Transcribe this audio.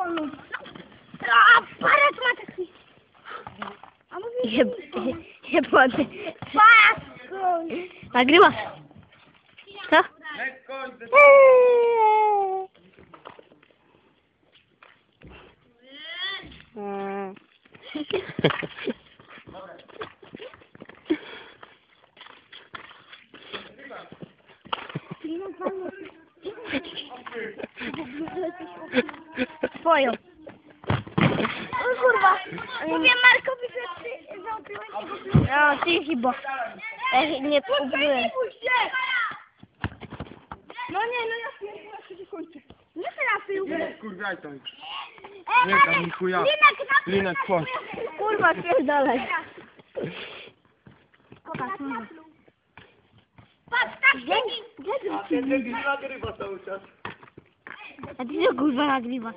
onu. Aa, para atma taksi. Ama Yap, yapmadı. Baskın. Lagrimas. Ha? Hmm. Twoją. O kurwa! Mówię Markowi, że ty zaopiłeś jego No, ty chyba. Ja nie próbowałem. No nie, no ja się kończy. Nie trafił. Kurwa, to już. E, Nie, tam ni chuja. Linek chodź. Kurwa, pierdolę. Pokaż, Patrz, tak, Gdzie A Это все губа разбила.